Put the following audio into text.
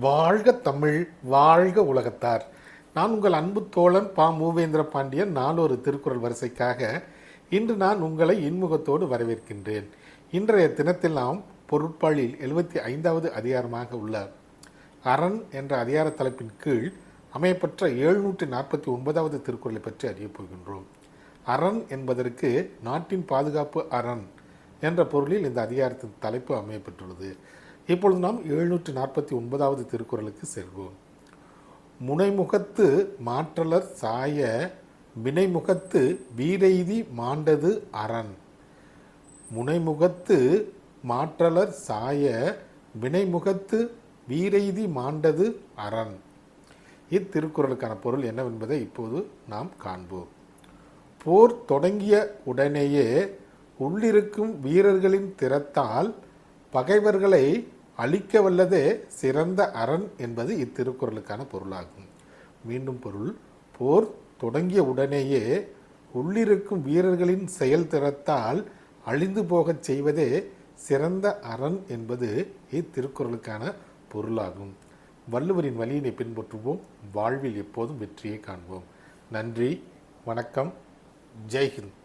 வாழ்க தமிழ் வாழ்க உலகத்தார். நான் உங்கள் அன்பு தோழன் பா. மூவேந்திர பாண்டியன். நாளொரு திருக்குறள் வரிசைக்காக இன்று நான் உங்களை இன்முகத்தோடு வரவேற்கின்றேன். இன்றைய தினத்தில் நாம் பொருட்பாளில் எழுபத்தி ஐந்தாவது அதிகாரமாக உள்ள அரண் என்ற அதிகார தலைப்பின் கீழ் அமையப்பெற்ற எழுநூற்றி நாற்பத்தி ஒன்பதாவது திருக்குறளை பற்றி அறியப் போகின்றோம். அரண் என்பதற்கு நாட்டின் பாதுகாப்பு அரண் என்ற பொருளில் இந்த அதிகாரத்தின் தலைப்பு அமையப்பெற்றுள்ளது. இப்பொழுது நாம் எழுநூற்றி நாற்பத்தி ஒன்பதாவது திருக்குறளுக்கு செல்வோம். முனைமுகத்து மாற்றலர் சாய வினைமுகத்து வீரெய்தி மாண்டது அரண். முனைமுகத்து மாற்றலர் சாய வினைமுகத்து வீரெய்தி மாண்டது அரண். இத்திருக்குறளுக்கான பொருள் என்னவென்பதை இப்போது நாம் காண்போம். போர் தொடங்கிய உடனேயே உள்ளிருக்கும் வீரர்களின் திறத்தால் பகைவர்களை அழிக்க வல்லதே சிறந்த அரண் என்பது இத்திருக்குறளுக்கான பொருளாகும். மீண்டும் பொருள் போர் தொடங்கிய உடனேயே உள்ளிருக்கும் வீரர்களின் செயல்திறத்தால் அழிந்து போகச் செய்வதே சிறந்த அரண் என்பது இத்திருக்குறளுக்கான பொருளாகும். வள்ளுவரின் வழியினை பின்பற்றுவோம் வாழ்வில் எப்போதும் வெற்றியை காண்போம். நன்றி வணக்கம் ஜெய்ஹிந்த்.